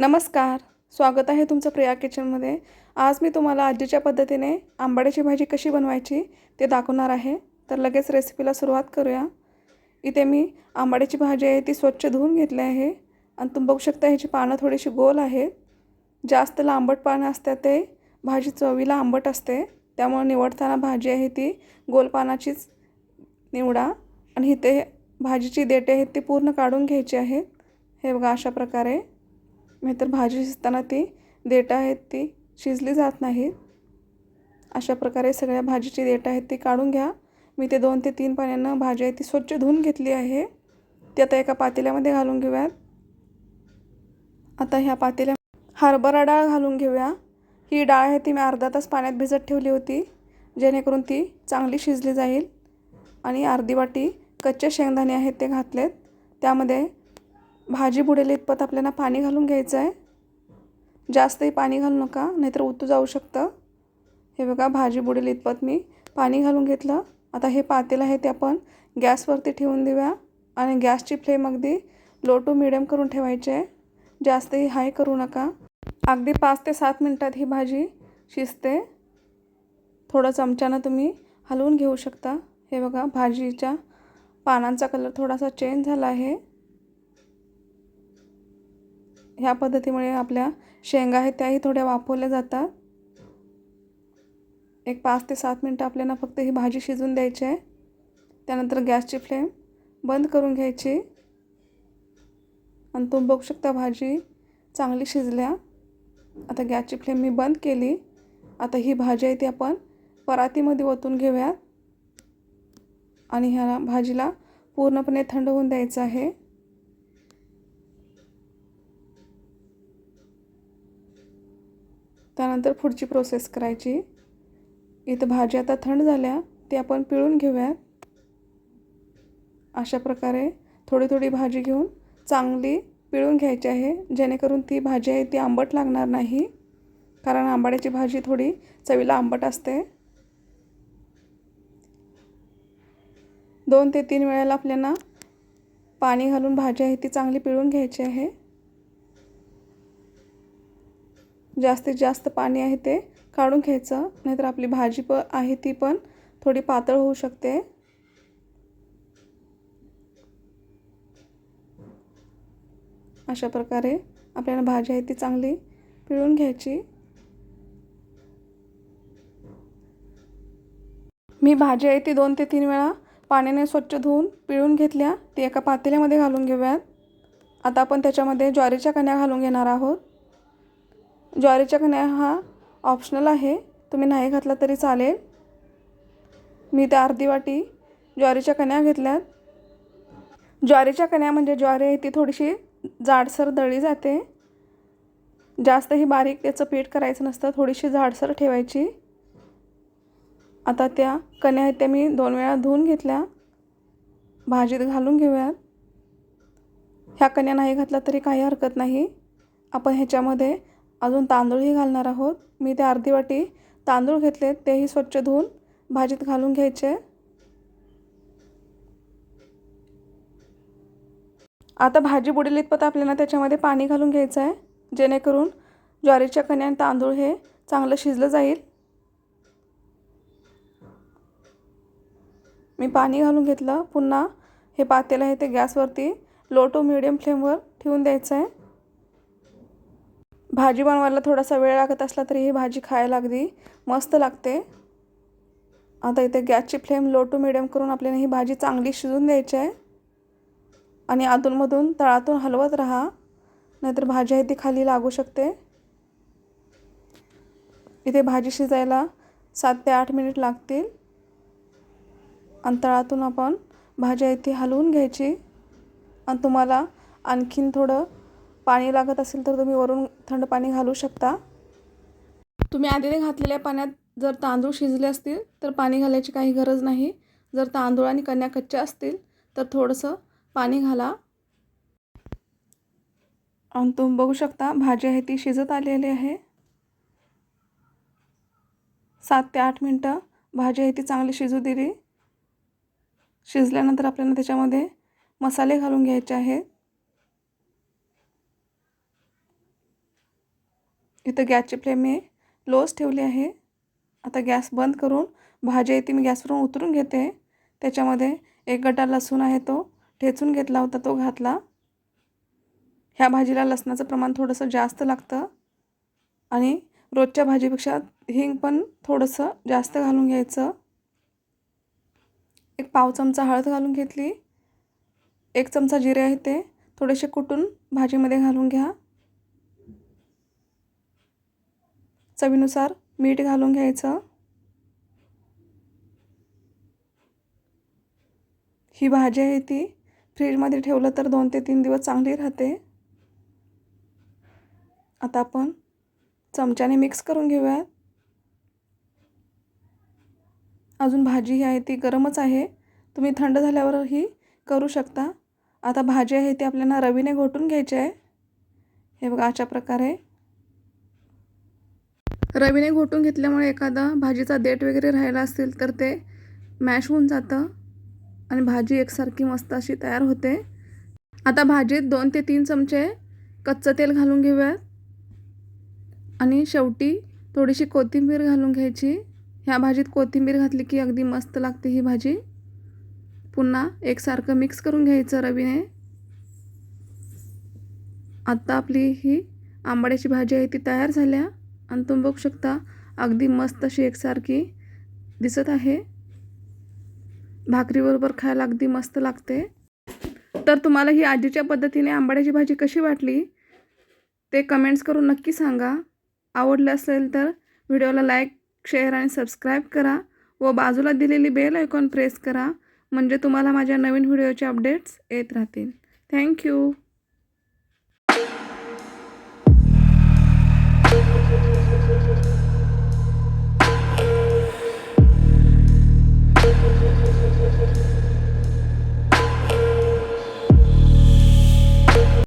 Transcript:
नमस्कार स्वागत आहे तुमचं प्रिया किचनमध्ये. आज मी तुम्हाला आजीच्या पद्धतीने आंबाड्याची भाजी कशी बनवायची ते दाखवणार आहे. तर लगेच रेसिपीला सुरुवात करूया. इथे मी आंबाड्याची भाजी आहे ती स्वच्छ धुवून घेतली आहे. आणि तुम्ही बघू शकता ह्याची पानं थोडीशी गोल आहेत. जास्त लांबट पानं असतात ते भाजी चवीला आंबट असते. त्यामुळे निवडताना भाजी आहे ती गोल पानाचीच निवडा. आणि इथे भाजीची देटे आहेत ती पूर्ण काढून घ्यायची आहेत हे बघा अशा प्रकारे. नाहीतर भाजी शिजताना ती देठं आहेत ती शिजली जात नाही अशा प्रकारे सगळ्या भाजीची देठं आहेत ती काढून घ्या. मी ते दोन ते तीन पाण्यानं भाजी आहे ती स्वच्छ धुवून घेतली आहे. ती आता एका पातेल्यामध्ये घालून घेऊयात. आता ह्या पातेल्या हरभरा डाळ घालून घेऊया. ही डाळ आहे ती मी अर्धा तास पाण्यात भिजत ठेवली होती जेणेकरून ती चांगली शिजली जाईल. आणि अर्धी वाटी कच्चे शेंगदाणे आहेत ते घातलेत. त्यामध्ये भाजी बुडेल इतपत आपल्याला पाणी घालून घ्यायचं आहे. जास्तही पाणी घालू नका नाहीतर उतू जाऊ शकतं. हे बघा भाजी बुडेल इतपत मी पाणी घालून घेतलं. आता हे पातेलं आहे ते आपण गॅसवरती ठेवून देऊया आणि गॅसची फ्लेम अगदी लो टू मिडियम करून ठेवायची आहे. जास्तही हाय करू नका. अगदी पाच ते सात मिनटात ही भाजी शिजते. थोडं चमच्यानं तुम्ही हलवून घेऊ शकता. हे बघा भाजीच्या पानांचा कलर थोडासा चेंज झाला आहे. ह्या पद्धतीमुळे आपल्या शेंगा आहेत त्याही थोड्या वाफवल्या जातात. एक पाच ते सात मिनटं आपल्याला फक्त ही भाजी शिजून द्यायची आहे. त्यानंतर गॅसची फ्लेम बंद करून घ्यायची. आणि तुम्ही बघू शकता भाजी चांगली शिजल्या. आता गॅसची फ्लेम मी बंद केली. आता ही भाजी आहे ती आपण परातीमध्ये ओतून घेऊयात. आणि ह्या भाजीला पूर्णपणे थंड होऊन द्यायचं आहे. त्यानंतर पुढची प्रोसेस करायची. इथं भाजी आता थंड झाल्या ती आपण पिळून घेऊयात. अशा प्रकारे थोडी थोडी भाजी घेऊन चांगली पिळून घ्यायची आहे. जेणेकरून ती भाजी आहे ती आंबट लागणार नाही. कारण आंबाड्याची भाजी थोडी चवीला आंबट असते. दोन ते तीन वेळेला आपल्याला पाणी घालून भाजी आहे ती चांगली पिळून घ्यायची आहे. जास्तीत जास्त पाणी आहे ते काढून घ्यायचं. नाहीतर आपली भाजी प आहे ती पण थोडी पातळ होऊ शकते. अशा प्रकारे आपल्याला भाजी आहे ती चांगली पिळून घ्यायची. मी भाजी आहे ती दोन ते तीन वेळा पाण्याने स्वच्छ धुवून पिळून घेतल्या. ती एका पातेल्यामध्ये घालून घेऊयात. आता आपण त्याच्यामध्ये ज्वारीच्या कण्या घालून घेणार आहोत. ज्वारीच्या कण्या हा ऑप्शनल आहे. तुम्ही नाही घातला तरी चालेल. मी त्या अर्धी वाटी ज्वारीच्या कण्या घेतल्यात. ज्वारीच्या कण्या म्हणजे ज्वारी आहे ती थोडीशी जाडसर दळी जाते. जास्तही बारीक त्याचं पीठ करायचं नसतं थोडीशी जाडसर ठेवायची. आता त्या कण्या आहेत त्या मी दोन वेळा धुवून घेतल्या. भाजीत घालून घेऊयात. ह्या कण्या नाही घातल्या तरी काही हरकत नाही. आपण ह्याच्यामध्ये अजून तांदूळही घालणार आहोत. मी ते अर्धी वाटी तांदूळ घेतले तेही स्वच्छ धुवून भाजीत घालून घ्यायचे. आता भाजी बुडेल इतपत आपल्याला त्याच्यामध्ये पाणी घालून घ्यायचं आहे जेणेकरून ज्वारीच्या कण्या आणि तांदूळ हे चांगलं शिजलं जाईल. मी पाणी घालून घेतलं पुन्हा हे पातेलं आहे ते गॅसवरती लो टू मिडियम फ्लेमवर ठेवून द्यायचं आहे. भाजी बनवायला थोडासा वेळ लागत असला तरी ही भाजी खायला अगदी मस्त लागते. आता इथे गॅसची फ्लेम लो टू मिडियम करून आपल्याला ही भाजी चांगली शिजून द्यायची आहे. आणि आतूनमधून तळातून हलवत राहा नाहीतर भाजी आहे ती खाली लागू शकते. इथे भाजी शिजायला सात ते आठ मिनिट लागतील. आणि तळातून आपण भाजी आहे ती हलवून घ्यायची. आणि तुम्हाला आणखीन थोडं पाणी लागत असेल तर तुम्ही वरून थंड पाणी घालू शकता. तुम्ही आधी घातलेल्या पाण्यात जर तांदूळ शिजले असतील तर पाणी घालायची काही गरज नाही. जर तांदूळ आणि कन्या कच्च्या असतील तर थोडंसं पाणी घाला. आणि तुम्ही बघू शकता भाजी आहे ती शिजत आलेली आहे. सात ते आठ मिनटं भाजी आहे ती चांगली शिजू दिली. शिजल्यानंतर आपल्याला त्याच्यामध्ये मसाले घालून घ्यायचे आहेत. इथं गॅसची फ्लेम मी लोच ठेवली आहे. आता गॅस बंद करून भाजी आहे ती मी गॅसवरून उतरून घेते. त्याच्यामध्ये एक गटा लसूण आहे तो ठेचून घेतला होता तो घातला. ह्या भाजीला लसणाचं प्रमाण थोडंसं जास्त लागतं. आणि रोजच्या भाजीपेक्षा हिंग पण थोडंसं जास्त घालून घ्यायचं. एक पाव चमचा हळद घालून घेतली. एक चमचा जिरे आहे ते थोडेसे कुटून भाजीमध्ये घालून घ्या. चवीनुसार मीठ घालून घ्यायचं. ही भाजी आहे ती फ्रीजमध्ये ठेवलं तर दोन ते तीन दिवस चांगली राहते. आता आपण चमच्याने मिक्स करून घेऊयात. अजून भाजी ही आहे ती गरमच आहे. तुम्ही थंड झाल्यावरही करू शकता. आता भाजी आहे ती आपल्याला रवीने घोटून घ्यायची आहे. हे बघा अशा प्रकारे रवीने घोटून घेतल्यामुळे एखादा भाजीचा देठ वगैरे राहिला असेल तर ते मॅश होऊन जातं आणि भाजी एकसारखी मस्त अशी तयार होते. आता भाजीत दोन ते तीन चमचे कच्चं तेल घालून घेऊयात. आणि शेवटी थोडीशी कोथिंबीर घालून घ्यायची. ह्या भाजीत कोथिंबीर घातली की अगदी मस्त लागते ही भाजी. पुन्हा एकसारखं मिक्स करून घ्यायचं रवीने. आत्ता आपली ही आंबाड्याची भाजी आहे ती तयार झाल्या. आणि तुम्ही बघू शकता अगदी मस्त अशी एकसारखी दिसत आहे. भाकरीबरोबर खायला अगदी मस्त लागते. तर तुम्हाला ही आजीच्या पद्धतीने आंबाड्याची भाजी कशी वाटली ते कमेंट्स करून नक्की सांगा. आवडलं असेल तर व्हिडिओला लाईक शेअर आणि सबस्क्राईब करा व बाजूला दिलेली बेल आयकॉन प्रेस करा म्हणजे तुम्हाला माझ्या नवीन व्हिडिओचे अपडेट्स येत राहतील. थँक्यू